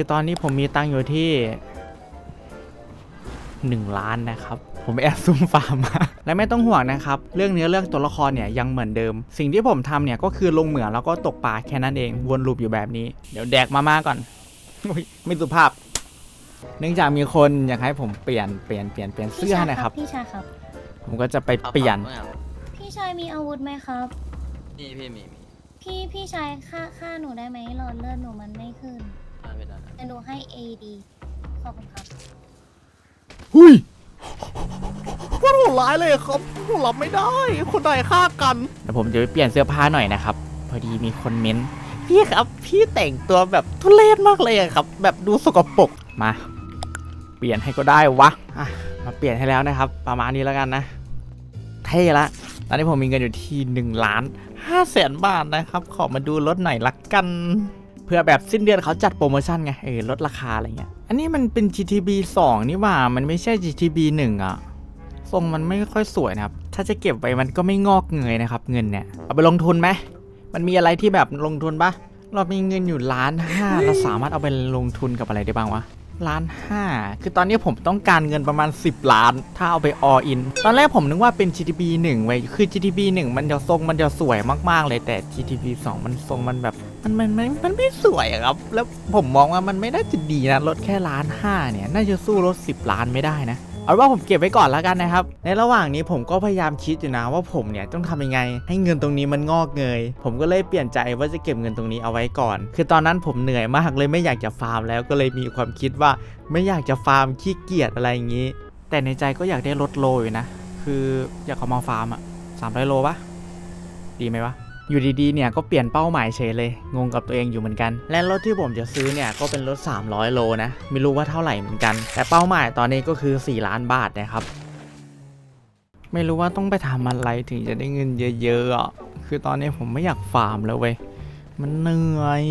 คือตอนนี้ผมมีตังค์อยู่ที่ 1 ล้านนะครับ ผมไปแอบซุ่มฟาร์มมา และไม่ต้องห่วงนะครับ เรื่องเนื้อเรื่องตัวละครเนี่ยยังเหมือนเดิม สิ่งที่ผมทำเนี่ยก็คือลงเหมืองแล้วก็ตกปลาแค่นั้นเองวนลูปอยู่แบบนี้ เดี๋ยวแดกมาม่าก่อนอุ๊ยไม่สุภาพ เนื่องจากมีคนอยากให้ผมเปลี่ยนเปลี่ยนเปลี่ยนเปลี่ยนเสื้อนะครับ พี่ชายครับ ผมก็จะไปเปลี่ยนพี่ชายมีอาวุธไหมครับ นี่พี่มีมีพี่พี่ชายฆ่าฆ่าหนูได้ไหมหลอดเลือดหนูมันไม่ขึ้น ได้ไม่ได้แต่หนูให้ AD ขอบคุณครับ หุยว่าโหดร้ายเลยครับผมรับไม่ได้ คนใดฆ่ากัน เดี๋ยวผมจะไปเปลี่ยนเสื้อผ้าหน่อยนะครับ พอดีมีคนเม้นต์พี่ครับ พี่แต่งตัวแบบทุเรศมากเลยอะครับ แบบดูสกปรกมา เปลี่ยนให้ก็ได้วะอะมาเปลี่ยนให้แล้วนะครับ ประมาณนี้แล้วกันนะ เท่ละ ตอนนี้ผมมีเงินอยู่ที่1ล้าน5แสนบาทนะครับ ขอมาดูรถหน่อยละกัน เพื่อแบบสิ้นเดือนเขาจัดโปรโมชั่นไงเออลดราคาอะไรเงี้ย อันนี้มันเป็น GTB 2 นี่หว่า มันไม่ใช่ GTB 1อะทรงมันไม่ค่อยสวยนะครับ ถ้าจะเก็บไว้มันก็ไม่งอกเงยนะครับ เงินเนี่ย เอาไปลงทุนไหม มันมีอะไรที่แบบลงทุนปะเรามีเงินอยู่ล้านห้าเราสามารถเอาไปลงทุนกับอะไรได้บ้างวะ ล้านห้าคือตอนนี้ผมต้องการเงินประมาณ 10 ล้าน ถ้าเอาไปออิน ตอนแรกผมนึกว่าเป็น GTB 1ไว้คือ GTB 1 มันจะทรงมันจะสวยมากๆเลยแต่ GTB 2 มันทรงมันแบบ มันมันมันมันไม่สวยครับ แล้วผมมองว่ามันไม่น่าจะดีนะรถแค่ล้านห้าเนี่ย น่าจะสู้รถ 10 ล้านไม่ได้นะ เอาว่าผมเก็บไว้ก่อนแล้วกันนะครับ ในระหว่างนี้ผมก็พยายามคิดอยู่นะว่าผมเนี่ยต้องทำยังไง ให้เงินตรงนี้มันงอกเงย ผมก็เลยเปลี่ยนใจว่าจะเก็บเงินตรงนี้เอาไว้ก่อน คือตอนนั้นผมเหนื่อยมากเลยไม่อยากจะฟาร์มแล้วก็เลยมีความคิดว่าไม่อยากจะฟาร์มขี้เกียจอะไรอย่างนี้ แต่ในใจก็อยากได้รถโลอยู่นะ คืออยากเอามาฟาร์มอะสามร้อยโลปะดีไหมวะ อยู่ดีๆ เนี่ยก็เปลี่ยนเป้าหมายเฉยเลย งงกับตัวเองอยู่เหมือนกัน และรถที่ผมจะซื้อเนี่ยก็เป็นรถ 300 โลนะ ไม่รู้ว่าเท่าไหร่เหมือนกัน แต่เป้าหมายตอนนี้ก็คือ 4 ล้านบาทนะครับ ไม่รู้ว่าต้องไปทำอะไรถึงจะได้เงินเยอะๆอะคือตอนนี้ผมไม่อยากฟาร์มแล้วเว้ย มันเหนื่อย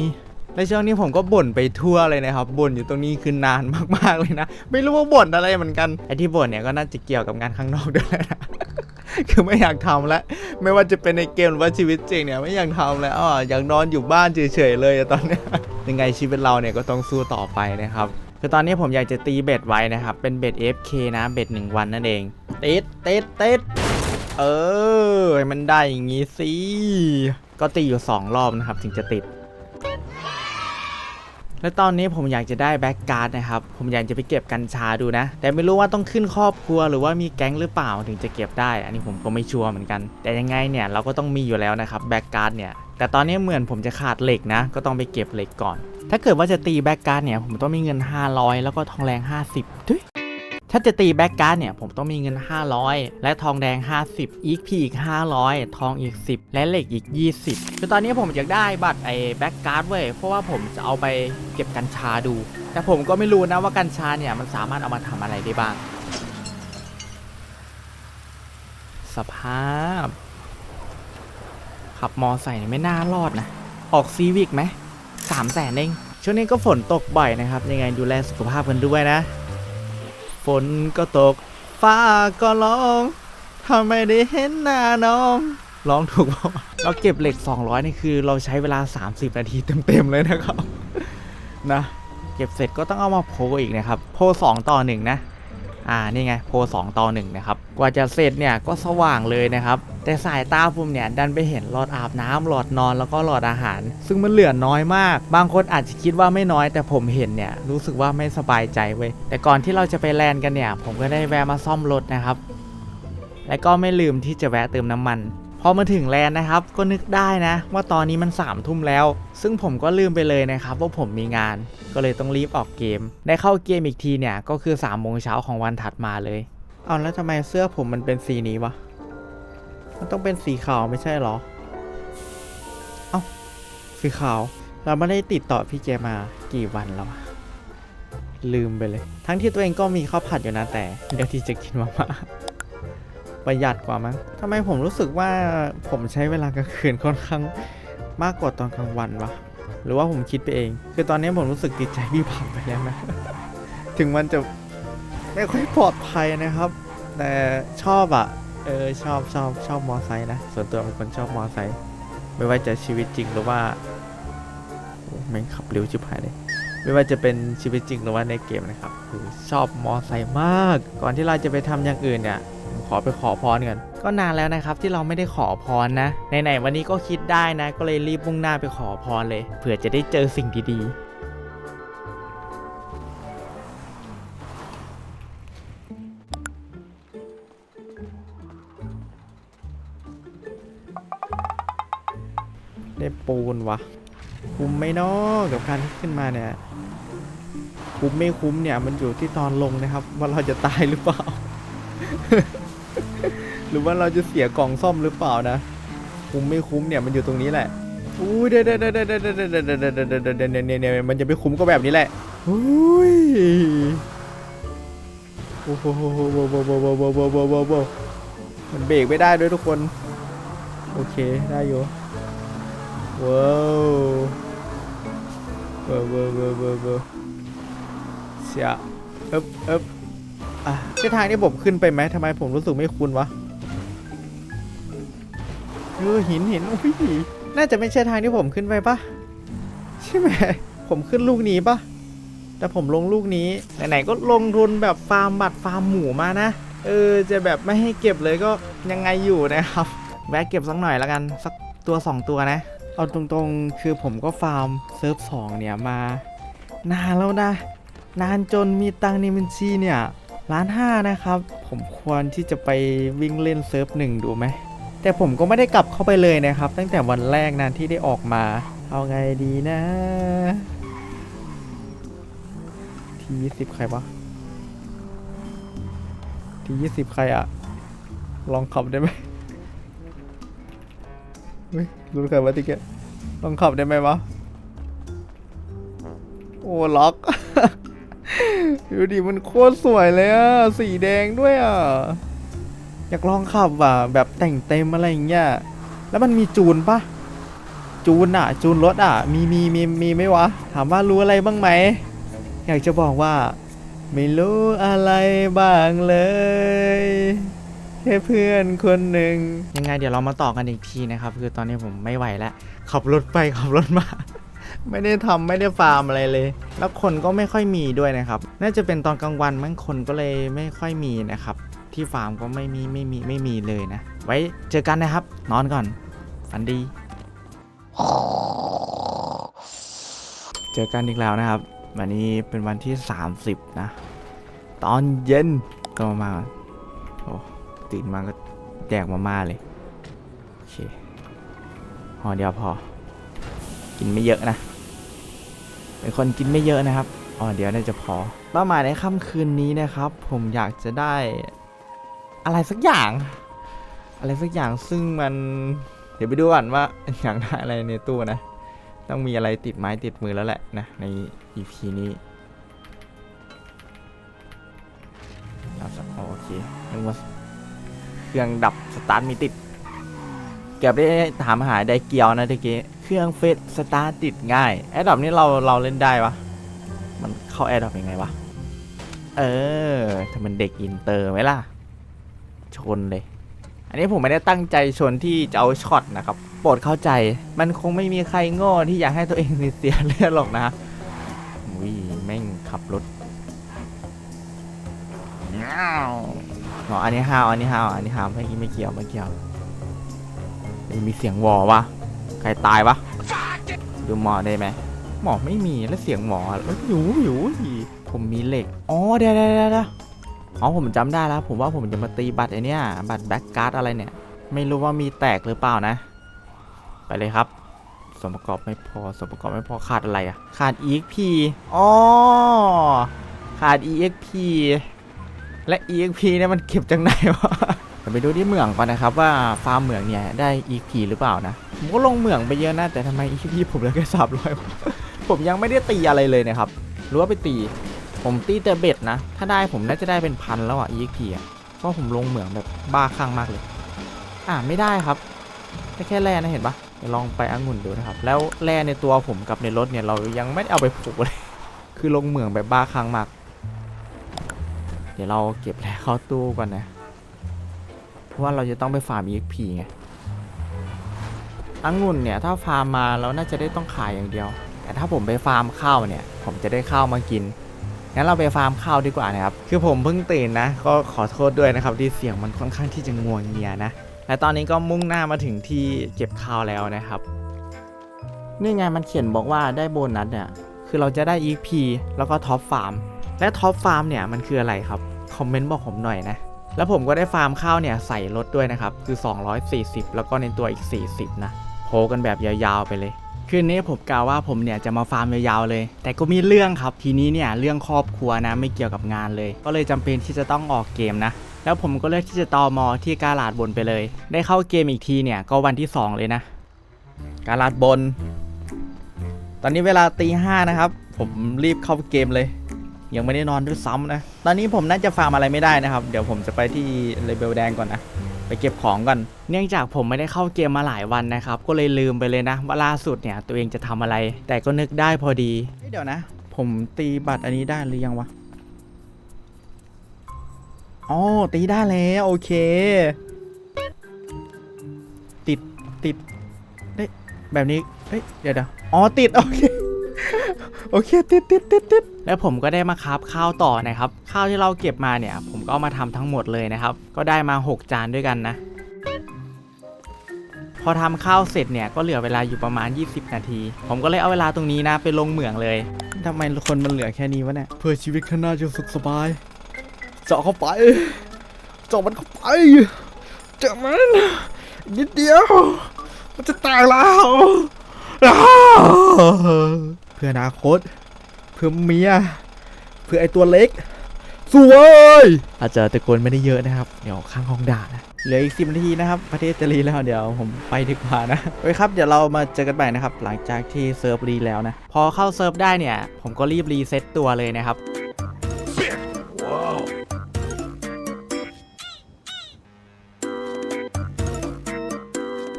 และช่วงนี้ผมก็บ่นไปทั่วเลยนะครับบ่นอยู่ตรงนี้คือนานมากๆเลยนะ ไม่รู้ว่าบ่นอะไรเหมือนกันไอ้ที่บ่นเนี่ยก็น่าจะเกี่ยวกับงานข้างนอกด้วยนะ คือไม่อยากทำแล้วไม่ว่าจะเป็นในเกมหรือว่าชีวิตจริงเนี่ยไม่อยากทำแล้วอะอยากนอนอยู่บ้านเฉยๆเลยตอนนี้ยังไงชีวิตเราเนี่ยก็ต้องสู้ต่อไปนะครับคือตอนนี้ผมอยากจะตีเบ็ดไว้นะครับ เป็นเบ็ด FK นะเบ็ดหนึ่งวันนั่นเองติดติดติดเออมันได้อย่างงี้สิก็ตีอยู่ 2 รอบนะครับ ถึงจะติด และตอนนี้ผมอยากจะได้แบ็กการ์ดนะครับ ผมอยากจะไปเก็บกัญชาดูนะ แต่ไม่รู้ว่าต้องขึ้นครอบครัวหรือว่ามีแก๊งหรือเปล่าถึงจะเก็บได้ อันนี้ผมก็ไม่ชัวร์เหมือนกัน แต่ยังไงเนี่ยเราก็ต้องมีอยู่แล้วนะครับแบ็กการ์ดเนี่ย แต่ตอนนี้เหมือนผมจะขาดเหล็กนะ ก็ต้องไปเก็บเหล็กก่อน ถ้าเกิดว่าจะตีแบ็กการ์ดเนี่ยผมต้องมีเงิน 500 แล้วก็ทองแรง 50ทุย ถ้าจะตีแบ็กการ์ดเนี่ยผมต้องมีเงิน 500 และทองแดง 50 อีกพีอีก 500 ทองอีก 10 และเหล็กอีก 20 คือตอนนี้ผมอยากได้บัตรไอ้แบ็กการ์ดเว้ยเพราะว่าผมจะเอาไปเก็บกัญชาดู แต่ผมก็ไม่รู้นะว่ากัญชาเนี่ยมันสามารถเอามาทำอะไรได้บ้าง สภาพ ขับมอไซค์ไม่น่ารอดนะ ออกซีวิกไหมสามแสนเองช่วงนี้ก็ฝนตกบ่อยนะครับยังไงดูแลสุขภาพกันด้วยนะ ฝนก็ตก ฟ้าก็ร้องทำไมได้เห็นหน้าน้องร้องถูกเปล่าวะเราเก็บเหล็ก 200 นี่คือเราใช้เวลา 30 นาทีเต็มๆเลยนะครับ นะ เก็บเสร็จก็ต้องเอามาโพอีกนะครับ โพล2ต่อ1นะ อ่า นี่ไง โพล2ต่อ1นะครับ กว่าจะเสร็จเนี่ยก็สว่างเลยนะครับ แต่สายตาผมเนี่ยดันไปเห็นหลอดอาบน้ำหลอดนอนแล้วก็หลอดอาหาร ซึ่งมันเหลือน้อยมาก บางคนอาจจะคิดว่าไม่น้อย แต่ผมเห็นเนี่ยรู้สึกว่าไม่สบายใจเว้ยแต่ก่อนที่เราจะไปแลนด์กันเนี่ย ผมก็ได้แวะมาซ่อมรถนะครับ และก็ไม่ลืมที่จะแวะเติมน้ำมันพอมาถึงแลนด์นะครับ ก็นึกได้นะ ว่าตอนนี้มัน3ามทุ่มแล้ว ซึ่งผมก็ลืมไปเลยนะครับ ว่าผมมีงาน ก็เลยต้องรีบออกเกม ได้เข้าเกมอีกทีเนี่ย ก็คือ3ามโมงเช้าของวันถัดมาเลย เอาแล้วทำไมเสื้อผมมันเป็นสีนี้วะ มันต้องเป็นสีขาวไม่ใช่เหรอ เอ้า สีขาว เราไม่ได้ติดต่อพี่เจมากี่วันแล้วลืมไปเลย ทั้งที่ตัวเองก็มีข้าวผัดอยู่นะแต่เดี๋ยวที่จะกินมาม่าประหยัดกว่ามั้งทำไมผมรู้สึกว่าผมใช้เวลากลางคืนค่อนข้างมากกว่าตอนกลางวันวะ หรือว่าผมคิดไปเอง คือตอนนี้ผมรู้สึกติดใจพี่ผับไปแล้วนะ ถึงมันจะไม่ค่อยปลอดภัยนะครับ แต่ชอบอะ เออชอบชอบชอบมอไซค์นะส่วนตัวเป็นคนชอบมอไซค์ไม่ว่าจะชีวิตจริงหรือว่าแม่งขับเร็วชิบหายเลย ไม่ว่าจะเป็นชีวิตจริงหรือว่าในเกมนะครับ คือชอบมอไซค์มาก ก่อนที่เราจะไปทำอย่างอื่นเนี่ยผมขอไปขอพรกันก็นานแล้วนะครับที่เราไม่ได้ขอพรนะไหนๆวันนี้ก็คิดได้นะ ก็เลยรีบมุ่งหน้าไปขอพรเลยเผื่อจะได้เจอสิ่งดี ปูนวะ คุ้มไหม่นอกับการที่ขึ้นมาเนี่ย คุ้มไม่คุ้มเนี่ยมันอยู่ที่ตอนลงนะครับ ว่าเราจะตายหรือเปล่า หรือว่าเราจะเสียกล่องซ่อมหรือเปล่านะ คุ้มไม่คุ้มเนี่ยมันอยู่ตรงนี้แหละอุ้ยเดี๋ยวเดี๋ยวเดี๋ยวเดี๋ยวเดี๋ยวเดี๋ยวเดี๋ยวเดี๋ยวมันจะไปคุ้มก็แบบนี้แหละอุ้ยโอ้โหโอ้โหโอ้โหโอ้โหโอ้โหโอ้โหโอ้โหโอ้โหมันเบรกไม่ได้ด้วยทุกคน โอเคได้อยู่ ว้าวว้าวว้าวว้าวว้าวว้าวเสียเอ๊บเอ๊บอะใช่ทางที่ผมขึ้นไปไหมทำไมผมรู้สึกไม่คุ้นวะเออหินหินอุ้ยน่าจะไม่ใช่ทางที่ผมขึ้นไปปะใช่ไหมผมขึ้นลูกนี้ปะแต่ผมลงลูกนี้ไหนๆก็ลงทุนแบบฟาร์มบัตรฟาร์มหมูมานะเออจะแบบไม่ให้เก็บเลยก็ยังไงอยู่นะครับแวะเก็บสักหน่อยแล้วกันสักตัวสองตัวนะ เอาตรงๆ คือผมก็ฟาร์มเซิร์ฟสองเนี่ยมานานแล้วนะ นานจนมีตังในบัญชีเนี่ยล้านห้านะครับ ผมควรที่จะไปวิ่งเล่นเซิร์ฟหนึ่งดูไหม แต่ผมก็ไม่ได้กลับเข้าไปเลยนะครับ ตั้งแต่วันแรกนะที่ได้ออกมา เอาไงดีนะ ทียี่สิบใครวะ ทียี่สิบใครอะลองขับได้ไหม เฮ้ยรู้ใครวะติเกะลองขับได้ไหมวะ โอ้ล็อกดูดิมันโคตรสวยเลยอะสีแดงด้วยอะอยากลองขับอะแบบแต่งเต็มอะไรอย่างเงี้ยแล้วมันมีจูนปะจูนอะจูนรถอะมีมีมีมีไหมวะ ถามว่ารู้อะไรบ้างไหม อยากจะบอกว่า ไม่รู้อะไรบ้างเลย ค่เพื่อนคนหนึ่งยังไงเดี๋ยวเรามาต่อกันอีกทีนะครับ คือตอนนี้ผมไม่ไหวแล้วขับรถไปขับรถมา ไม่ได้ทำไม่ได้ฟาร์มอะไรเลย แล้วคนก็ไม่ค่อยมีด้วยนะครับ น่าจะเป็นตอนกลางวันมั้งคนก็เลยไม่ค่อยมีนะครับ ที่ฟาร์มก็ไม่มีไม่มีไม่มีเลยนะ ไว้เจอกันนะครับ นอนก่อนฝันดี เจอกันอีกแล้วนะครับ วันนี้เป็นวันที่ 30 นะ ตอนเย็นก็มา ตื่นมาก็แดกมาม่าเลย โอเคพอเดียวพอ กินไม่เยอะนะ เป็นคนกินไม่เยอะนะครับอ๋อเดี๋ยวน่าจะพอเป้าหมายในค่ำคืนนี้นะครับ ผมอยากจะได้ อะไรสักอย่าง อะไรสักอย่างซึ่งมัน เดี๋ยวไปดูก่อนว่าอยากได้อะไรในตู้นะ ต้องมีอะไรติดไม้ติดมือแล้วแหละนะ ใน EP นี้ดับสอ๋อโอเคนึกว่า เครื่องดับสตาร์ทมีติดเก็บได้ถามหาไดเกียวนะตะกี้เครื่องเฟสสตาร์ทติดง่ายแอดดอปนี่เราเราเล่นได้ปะมันเข้าแอดดอปยังไงวะเออถ้ามันเด็กอินเตอร์ไหมล่ะ ชนเลย อันนี้ผมไม่ได้ตั้งใจชนที่จะเอาช็อตนะครับโปรดเข้าใจมันคงไม่มีใครโง่ที่อยากให้ตัวเองเสียเลือดหรอกนะวิแม่งขับรถ อ๋ออันนี้ฮาวอันนี้ฮาวอันนี้ฮาวไม่ไม่เกี่ยวไม่เกี่ยวมีเสียงวอวะใครตายวะดูหมอได้ไหมหมอไม่มีแล้วเสียงหมอเอ้ยอยู่อยู่ผมมีเหล็กอ๋อเดี๋ยวเดี๋ยวเดี๋ยวอ๋อผมจำได้แล้ว ผมว่าผมจะมาตีบัตรไอเนี้ยบัตรแบ็กการ์ดอะไรเนี่ย ไม่รู้ว่ามีแตกหรือเปล่านะ ไปเลยครับส่วนประกอบไม่พอส่วนประกอบไม่พอขาดอะไรอะขาด EXP อ๋อขาด EXP และ EXP เนี่ยมันเก็บจากไหนวะเราไปดูที่เมืองก่อนนะครับว่าฟาร์มเหมืองเนี่ยได้ EP หรือเปล่านะผมก็ลงเหมืองไปเยอะนะแต่ทำไม EP ผมเหลือแค่สามร้อยผมยังไม่ได้ตีอะไรเลยนะครับหรือว่าไปตี ผมตีแต่เบ็ดนะ ถ้าได้ผมน่าจะได้เป็นพันแล้วอะ EP อะเพราะผมลงเหมืองแบบบ้าคลั่งมากเลย อ่าไม่ได้ครับได้แค่แร่นะเห็นปะลองไปองุ่นดูนะครับ แล้วแร่ในตัวผมกับในรถเนี่ยเรายังไม่ได้เอาไปผูกเลย คือลงเหมืองแบบบ้าคลั่งมาก เดี๋ยวเราเก็บแร่เข้าตู้ก่อนนะ เพราะว่าเราจะต้องไปฟาร์ม EXP ไงองุ่นเนี่ยถ้าฟาร์มมาเราน่าจะได้ต้องขายอย่างเดียว แต่ถ้าผมไปฟาร์มข้าวเนี่ย ผมจะได้ข้าวมากิน งั้นเราไปฟาร์มข้าวดีกว่านะครับ คือผมเพิ่งตื่นนะ ก็ขอโทษด้วยนะครับที่เสียงมันค่อนข้างที่จะงวงเงียนะ และตอนนี้ก็มุ่งหน้ามาถึงที่เก็บข้าวแล้วนะครับ นี่ไงมันเขียนบอกว่าได้โบนัสเนี่ย คือเราจะได้ EP แล้วก็ท็อปฟาร์ม และท็อปฟาร์มเนี่ยมันคืออะไรครับ คอมเมนต์บอกผมหน่อยนะ แล้วผมก็ได้ฟาร์มข้าวเนี่ยใส่รถด้วยนะครับ คือ 240 แล้วก็ในตัวอีก 40 นะโพกันแบบยาวๆไปเลยคืนนี้ผมกล่าวว่าผมเนี่ยจะมาฟาร์มยาวๆเลย แต่ก็มีเรื่องครับทีนี้เนี่ยเรื่องครอบครัวนะไม่เกี่ยวกับงานเลย ก็เลยจำเป็นที่จะต้องออกเกมนะ แล้วผมก็เลือกที่จะตอมอที่กาลาดบนไปเลย ได้เข้าเกมอีกทีเนี่ยก็วันที่ 2 เลยนะ กาลาดบน ตอนนี้เวลาตีห้านะครับ ผมรีบเข้าเกมเลย ยังไม่ได้นอนด้วยซ้ำนะ ตอนนี้ผมน่าจะฟาร์มอะไรไม่ได้นะครับ เดี๋ยวผมจะไปที่เลเบลแดงก่อนนะ ไปเก็บของก่อน เนื่องจากผมไม่ได้เข้าเกมมาหลายวันนะครับ ก็เลยลืมไปเลยนะว่าล่าสุดเนี่ยตัวเองจะทำอะไร แต่ก็นึกได้พอดี เดี๋ยวนะ ผมตีบัตรอันนี้ได้หรือยังวะ อ๋อตีได้แล้วโอเค ติดติดเฮ้แบบนี้ เฮ้ยเดี๋ยวเดี๋ยวอ๋อติดโอเค โอเคติดติดติดติดแล้วผมก็ได้มาคับข้าวต่อนะครับ ข้าวที่เราเก็บมาเนี่ย ผมก็เอามาทำทั้งหมดเลยนะครับ ก็ได้มา 6 จานด้วยกันนะ พอทำข้าวเสร็จเนี่ยก็เหลือเวลาอยู่ประมาณ 20 นาที ผมก็เลยเอาเวลาตรงนี้นะไปลงเหมืองเลยทำไมคนมันเหลือแค่นี้วะเนี่ยเพื่อชีวิตข้างหน้าจะสุขสบาย เจาะเข้าไป เจาะมันเข้าไปเจาะมันนิดเดียว มันจะตายแล้วอ้าว เพื่ออนาคต เพื่อเมีย เพื่อไอตัวเล็กสวยอาจจะตะโกนไม่ได้เยอะนะครับ เดี๋ยวข้างห้องด่านะเหลืออีกสิบนาทีนะครับ ประเทศจะรีแล้วเดี๋ยวผมไปดีกว่านะโอเคครับ เดี๋ยวเรามาเจอกันใหม่นะครับ หลังจากที่เซิร์ฟรีแล้วนะ พอเข้าเซิร์ฟได้เนี่ย ผมก็รีบรีเซ็ตตัวเลยนะครับ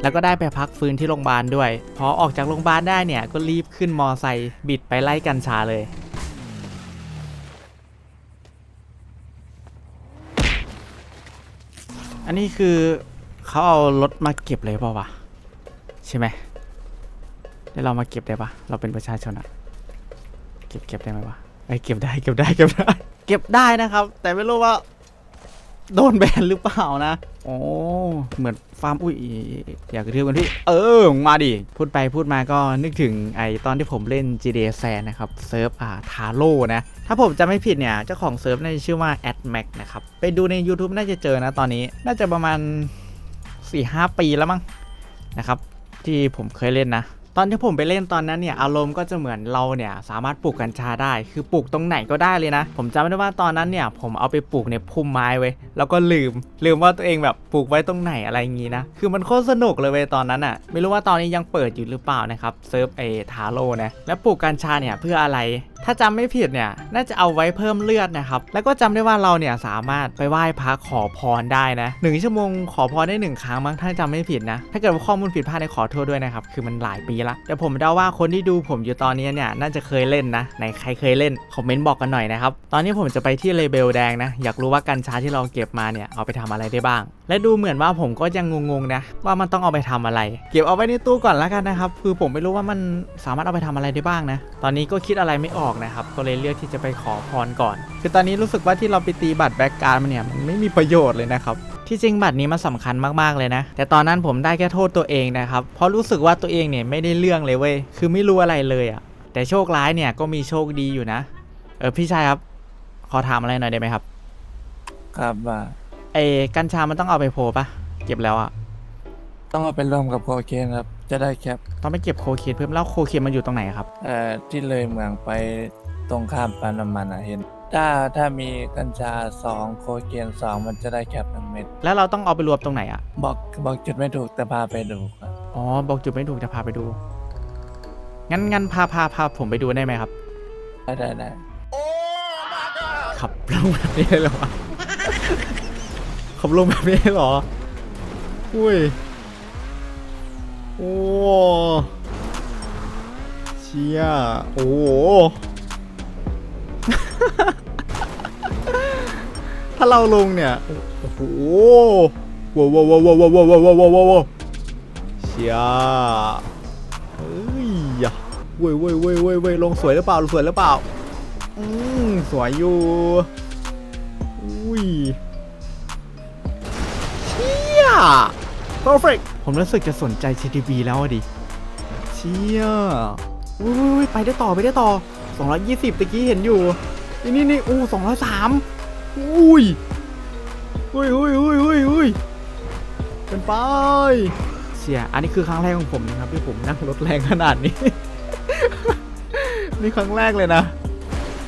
แล้วก็ได้ไปพักฟื้นที่โรงพยาบาลด้วย พอออกจากโรงพยาบาลได้เนี่ยก็รีบขึ้นมอไซค์บิดไปไล่กัญชาเลย อันนี้คือเขาเอารถมาเก็บเลยเปล่าวะใช่ไหมเดี๋ยวเรามาเก็บได้ปะเราเป็นประชาชนอะเก็บเก็บได้ไหมวะไอเก็บได้เก็บได้เก็บได้ เก็บได้นะครับ แต่ไม่รู้ว่า โดนแบนหรือเปล่านะโอ้เหมือนฟาร์มอุ้ยอยากกระทืบกันพี่เออมาดิพูดไปพูดมาก็นึกถึงไอตอนที่ผมเล่น GTA San นะครับเซิร์ฟอ่าทาโร่นะถ้าผมจะไม่ผิดเนี่ยเจ้าของเซิร์ฟน่าจะชื่อว่า AdMac นะครับไปดูใน YouTube น่าจะเจอนะตอนนี้น่าจะประมาณ4-5 ปีแล้วมั้งนะครับที่ผมเคยเล่นนะ ตอนที่ผมไปเล่นตอนนั้นเนี่ยอารมณ์ก็จะเหมือนเราเนี่ยสามารถปลูกกัญชาได้ คือปลูกตรงไหนก็ได้เลยนะ ผมจำได้ว่าตอนนั้นเนี่ยผมเอาไปปลูกในพุ่มไม้ไว้ยแล้วก็ลืม ลืมว่าตัวเองแบบปลูกไว้ตรงไหนอะไรอย่างงี้นะ คือมันโคตรสนุกเลยเว้ยตอนนั้นอะ่ะ ไม่รู้ว่าตอนนี้ยังเปิดอยู่หรือเปล่านะครับเซิร์ฟเอทาโร่นะ แล้วปลูกกัญชาเนี่ยเพื่ออะไรถ้าจำไม่ผิดเนี่ยน่าจะเอาไว้เพิ่มเลือดนะครับ แล้วก็จำได้ว่าเราเนี่ยสามารถไปไหว้พระขอพรได้นะหนึ่งชั่วโมงขอพรได้หนึ่งครั้งมั้งถ้าจำไม่ผิดนะ ถ้าเกิดว่าข้อมูลผิดพลาดในขอโทษด้วยนะครับ คือมันหลายปีละแต่ผมเดาว่าคนที่ดูผมอยู่ตอนนี้เนี่ยน่าจะเคยเล่นนะไหนใครเคยเล่นคอมเมนต์บอกกันหน่อยนะครับตอนนี้ผมจะไปที่เลเบลแดงนะอยากรู้ว่ากัญชาที่เราเก็บมาเนี่ยเอาไปทำอะไรได้บ้าง และดูเหมือนว่าผมก็ยังงงๆนะว่ามันต้องเอาไปทำอะไร เก็บเอาไว้ในตู้ก่อนแล้วกันนะครับ คือผมไม่รู้ว่ามันสามารถเอาไปทำอะไรได้บ้างนะ ตอนนี้ก็คิดอะไรไม่ออกนะครับ ก็เลยเลือกที่จะไปขอพรก่อน คือตอนนี้รู้สึกว่าที่เราไปตีบัตรแบ็กการ์ดมันเนี่ยมันไม่มีประโยชน์เลยนะครับ ที่จริงบัตรนี้มันสำคัญมากๆเลยนะ แต่ตอนนั้นผมได้แค่โทษตัวเองนะครับ เพราะรู้สึกว่าตัวเองเนี่ยไม่ได้เรื่องเลยเว้ย คือไม่รู้อะไรเลยอะ่ะ แต่โชคร้ายเนี่ยก็มีโชคดีอยู่นะ เออพี่ชายครับ ขอถามอะไรหน่อยได้ไหมครับ ครับว่า อ้กัญชามันต้องเอาไปโพลปะเก็บแล้วอะต้องเอาไปรวมกับโคเคนครับ จะได้แคปต้องไปเก็บโคเคนเพิ่มแล้วโคเคนมันอยู่ตรงไหนครับ เอ่อที่เลยเมืองไปตรงข้ามปั๊มน้ำมันอะเห็น ถ้าถ้ามีกัญชาสองโคเคนสองมันจะได้แคปหนึ่งเม็ดแล้วเราต้องเอาไปรวมตรงไหนอะบอกบอกจุดไม่ถูกแต่พาไปดูครับอ๋อบอกจุดไม่ถูกจะพาไปดู งั้นงั้นพาพาพาผมไปดูได้ไหมครับได้ได้ได้ขับลงแบบนี้เลยเหรอวะ ขับลงแบบนี้เหรอ อุ้ย โอ้เชี่ยโอ้โห ถ้าเราลงเนี่ย โอ้โหว้าวว้าวว้าวว้าวว้าวว้าวว้าวเชี่ยเฮ้ยเว้ยเว้ยเว้ยเว้ยเว้ยลงสวยหรือเปล่าสวยหรือเปล่า อืมสวยอยู่ อุ้ย perfect ผมรู้สึกจะสนใจ CTV แล้วอะดิ เชี่ยอุ้ยไปได้ต่อไปได้ต่อ 220ตะกี้เห็นอยู่ นี่นี่นี่อู้203อุ้ยอุ้ยอุ้ยอุ้ยอุ้ยอุ้ยเป็นไปเสียอันนี้คือครั้งแรกของผมนะครับที่ผมนั่งรถแรงขนาดนี้ นี่ครั้งแรกเลยนะ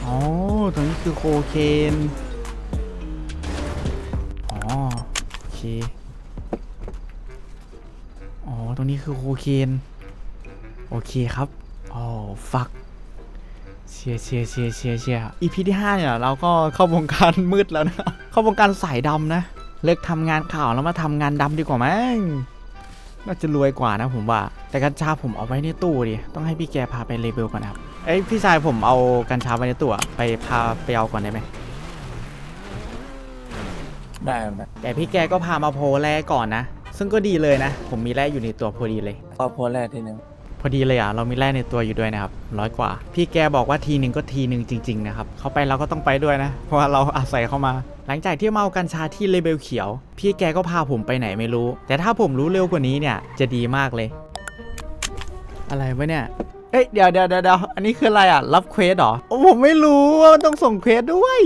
อ๋อตรงนี้คือโคเคนอ๋อโอเค นี้คือโคเคน โอเคครับอ๋อฟักเชียร์เชียร์เชียร์เชียร์เชียร์ EP ที่ 5 เนี่ยเราก็เข้าวงการมืดแล้วนะ เข้าวงการสายดำนะ เลิกทำงานข่าวแล้วมาทำงานดำดีกว่ามั้งน่าจะรวยกว่านะผมว่า แต่กัญชาผมเอาไว้ในตู้ดิ ต้องให้พี่แกพาไปเลเบลก่อนนะครับ เอ้ยพี่ชายผมเอากัญชาไว้ในตู้อะไปพาไปเอาก่อนได้ไหมได้ไหมแต่พี่แกก็พามาโพลแรกก่อนนะ ซึ่งก็ดีเลยนะ ผมมีแร่อยู่ในตัวพอดีเลยขอโพสต์แรกทีหนึ่งพอดีเลยอะเรามีแร่ในตัวอยู่ด้วยนะครับร้อยกว่า พี่แกบอกว่าทีหนึ่งก็ทีหนึ่งจริงๆนะครับเขาไปเราก็ต้องไปด้วยนะ เพราะว่าเราอาศัยเข้ามา หลังจากที่เมากัญชาที่เลเบลเขียว พี่แกก็พาผมไปไหนไม่รู้ แต่ถ้าผมรู้เร็วกว่านี้เนี่ยจะดีมากเลย อะไรวะเนี่ยเอ้ยเดี๋ยวเดี๋ยวเดี๋ยวเดี๋ยวอันนี้คืออะไรอะรับเควสเหรอโอ้ผมไม่รู้ว่ามันต้องส่งเควสด้วย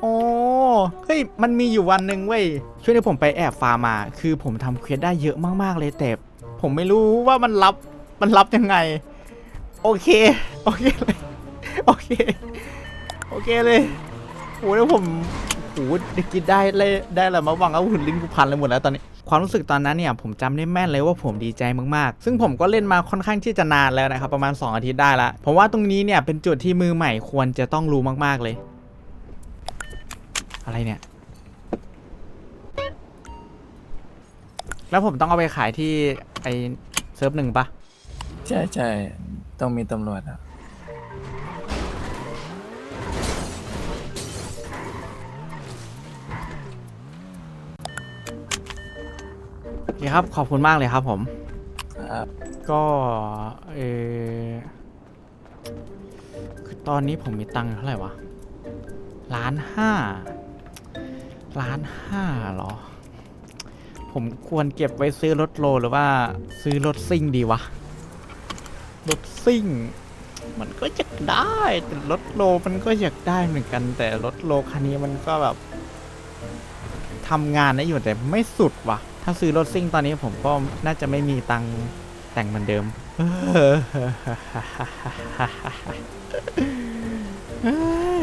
โอ้เฮ้ยมันมีอยู่วันหนึ่งเว้ยช่วงที่ผมไปแอบฟาร์มา คือผมทำเควสได้เยอะมากๆเลยแต่ผมไม่รู้ว่ามันรับมันรับยังไง โอเค โอเคเลยโอเค โอเคเลยโอ้แล้วผมโอ้ได้กินได้เลยได้อะไรมาบังเอาหุ่นลิ้นกูพันเลยหมดแล้วตอนนี้ความรู้สึกตอนนั้นเนี่ยผมจำได้แม่นเลยว่าผมดีใจมากๆ ซึ่งผมก็เล่นมาค่อนข้างที่จะนานแล้วนะครับประมาณ 2 อาทิตย์ได้ละผมว่าตรงนี้เนี่ยเป็นจุดที่มือใหม่ควรจะต้องรู้มากๆเลย อะไรเนี่ย แล้วผมต้องเอาไปขายที่ไอเซิร์ฟหนึ่งปะใช่ใช่ต้องมีตำรวจอะโอเคครับ ขอบคุณมากเลยครับผม ครับ ก็เออคือตอนนี้ผมมีตังค์อยู่เท่าไหร่วะล้านห้า ล้านห้าหรอ ผมควรเก็บไว้ซื้อรถโลหรือว่าซื้อรถซิ่งดีวะ รถซิ่ง มันก็อยากได้แต่รถโลมันก็อยากได้เหมือนกัน แต่รถโลคันนี้มันก็แบบทำงานได้อยู่แต่ไม่สุดวะถ้าซื้อรถซิ่งตอนนี้ผมก็น่าจะไม่มีตังค์แต่งเหมือนเดิม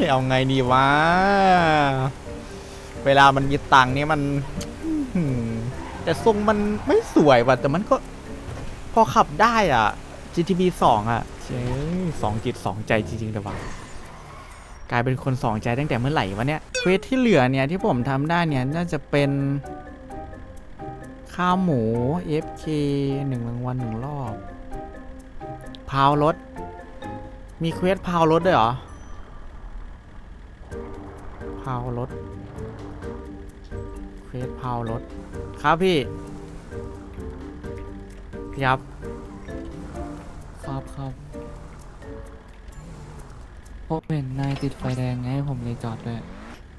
เอาไงดีวะ เวลามันมีตังค์นี่มันแต่ทรงมันไม่สวยว่ะแต่มันก็ พอขับได้อะ GTB 2 อะเจ้สองจิตสองใจจริงๆเลยว่ะกลายเป็นคนสองใจตั้งแต่เมื่อไหร่วะเนี่ยเควสที่เหลือเนี่ยที่ผมทำได้เนี่ยน่าจะเป็น ข้าวหมู FK หนึ่งรางวัลหนึ่งรอบพาวรถ มีเควสพาวรถด้วยเหรอพาวรถ ควสพาวรถ ครับพี่พี่ ครับ ครับครับผมเห็นนายติดไฟแดงไงผมเลยจอดด้วย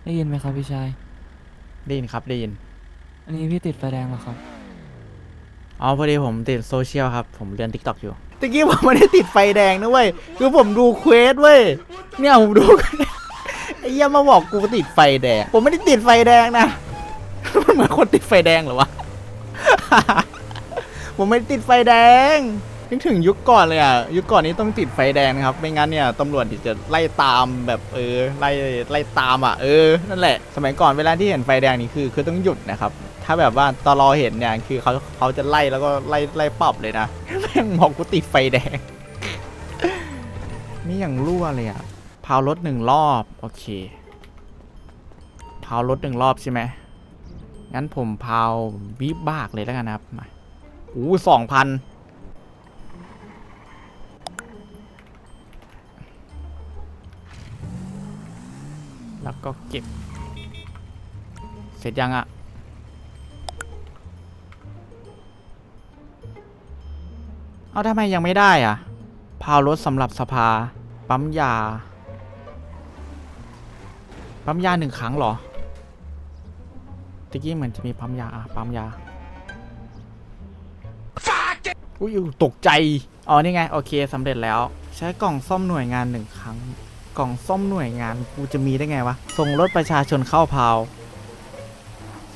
ได้ยินไหมครับพี่ชาย ได้ยินครับได้ยิน อันนี้พี่ติดไฟแดงเหรอครับ อ๋อพอดีผมติดโซเชียลครับ ผมเรียนทิกตอกอยู่ ตะกี้ผมไม่ได้ติดไฟแดงนะเว้ย คือผมดูเควสเว้ย เนี่ยผมดู ไอ้เหี้ยมาบอกกูติดไฟแดง ผมไม่ได้ติดไฟแดงนะ มันเหมือนคนติดไฟแดงเหรอวะ ผมไม่ติดไฟแดงนึกถึงยุคก่อนเลยอะ ยุคก่อนนี้ต้องติดไฟแดงนะครับ ไม่งั้นเนี่ยตำรวจจะไล่ตามแบบเออไล่ไล่ตามอะเออนั่นแหละ สมัยก่อนเวลาที่เห็นไฟแดงนี่คือคือต้องหยุดนะครับ ถ้าแบบว่าตลอเห็นเนี่ยคือเขาเขาจะไล่แล้วก็ไล่ไล่ปรับเลยนะแม่งบอกกูติดไฟแดงนี่อย่างรั่วเลยอะพาวรถหนึ่งรอบ โอเคพาวรถหนึ่งรอบใช่ไหม งั้นผมพาววิบากเลยแล้วกันนะครับมาอู้สองพันแล้วก็เก็บ เสร็จยังอะ เอาทำไมยังไม่ได้อะ พาวรถสำหรับสภา ปั๊มยา ปั๊มยาหนึ่งครั้งหรอ ตะกี้เหมือนจะมีปั๊มยาอะปั๊มยาอุ้ยตกใจ อ๋อ นี่ไง โอเคสำเร็จแล้ว ใช้กล่องซ่อมหน่วยงานหนึ่งครั้ง กล่องซ่อมหน่วยงานกูจะมีได้ไงวะ ส่งรถประชาชนเข้าพาว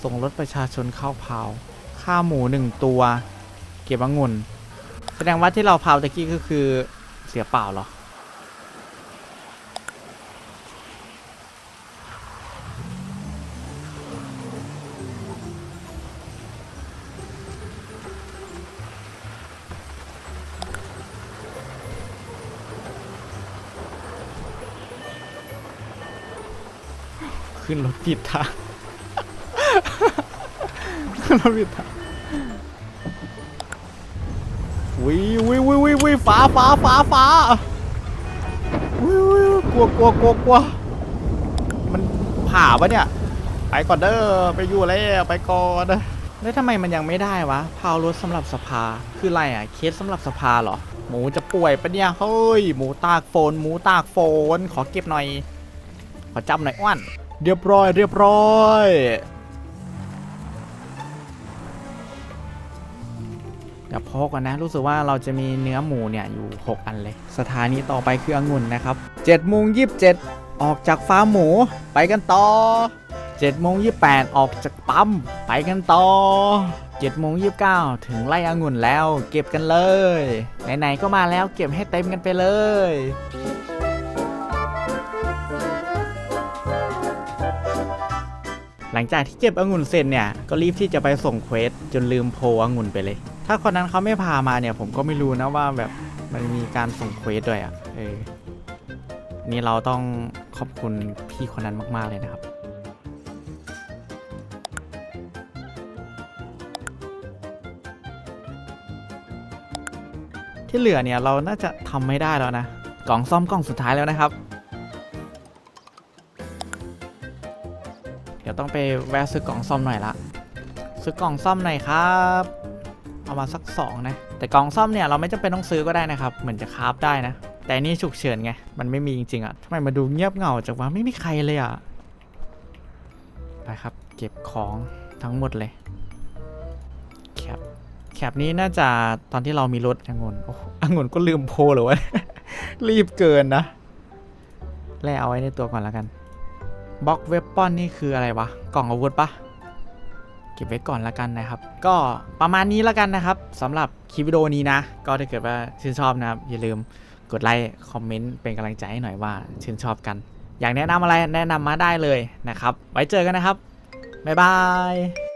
ส่งรถประชาชนเข้าพาว ค่าหมูหนึ่งตัว เก็บองุ่น แสดงว่าที่เราพาวตะกี้ก็คือเสียเปล่าเหรอ ขึ้นรถผิดทางขึ้นรถผิดทางวิววิววิววิววิฟ้าฟ้าฟ้าฟ้าวิววิวกลัวกลัวกลัวกลัวมันผ่าปะเนี่ย ไปก่อนเด้อไปอยู่แล้วไปก่อนเด้อแล้วทำไมมันยังไม่ได้วะพาวรถสำหรับสภาคืออะไรอะเคสสำหรับสภาเหรอ หมูจะป่วยปะเนี่ยเฮ้ยหมูตากโฟน หมูตากโฟน ขอเก็บหน่อย ขอจับหน่อยอ้วน เรียบร้อย เรียบร้อย เดี๋ยวพอก่อนนะ รู้สึกว่าเราจะมีเนื้อหมูเนี่ย อยู่ 6 อันเลย สถานีต่อไปคือองุ่นนะครับ7โมง27ออกจากฟาร์มหมู ไปกันต่อ7โมง28ออกจากปั๊ม ไปกันต่อ7โมง29ถึงไร่องุ่นแล้ว เก็บกันเลย ไหนๆก็มาแล้วเก็บให้เต็มกันไปเลย หลังจากที่เก็บองุ่นเสร็จเนี่ยก็รีบที่จะไปส่งเควสจนลืมโพลองุ่นไปเลย ถ้าคนนั้นเขาไม่พามาเนี่ย ผมก็ไม่รู้นะว่าแบบมันมีการส่งเควสด้วยอะเอออันนี่เราต้องขอบคุณพี่คนนั้นมาก ๆ เลยนะครับ ที่เหลือเนี่ยเราน่าจะทำไม่ได้แล้วนะ กล่องซ่อมกล่องสุดท้ายแล้วนะครับ ต้องไปแวะซื้อกล่องซ่อมหน่อยละซื้อกล่องซ่อมหน่อยครับ เอามาสักสองนะแต่กล่องซ่อมเนี่ยเราไม่จำเป็นต้องซื้อก็ได้นะครับ เหมือนจะคราฟได้นะ แต่นี่ฉุกเฉินไงมันไม่มีจริงๆอะทำไมมาดูเงียบเหงาจากว่าไม่มีใครเลยอะไปครับ เก็บของทั้งหมดเลยแคปแคปนี้น่าจะตอนที่เรามีรถองุ่นโอ้องุ่นก็ลืมโพลเหรอวะรีบเกินนะแล่เอาไว้ในตัวก่อนแล้วกัน บล็อกเวปปอนนี่คืออะไรวะ กล่องอาวุธปะเก็บไว้ก่อนละกันนะครับ ก็ประมาณนี้ละกันนะครับสำหรับคลิปวิดีโอนี้นะ ก็ถ้าเกิดว่าชื่นชอบนะครับ อย่าลืมกดไลค์คอมเมนต์เป็นกำลังใจให้หน่อยว่าชื่นชอบกัน อยากแนะนำอะไรแนะนำมาได้เลยนะครับ ไว้เจอกันนะครับบ๊ายบาย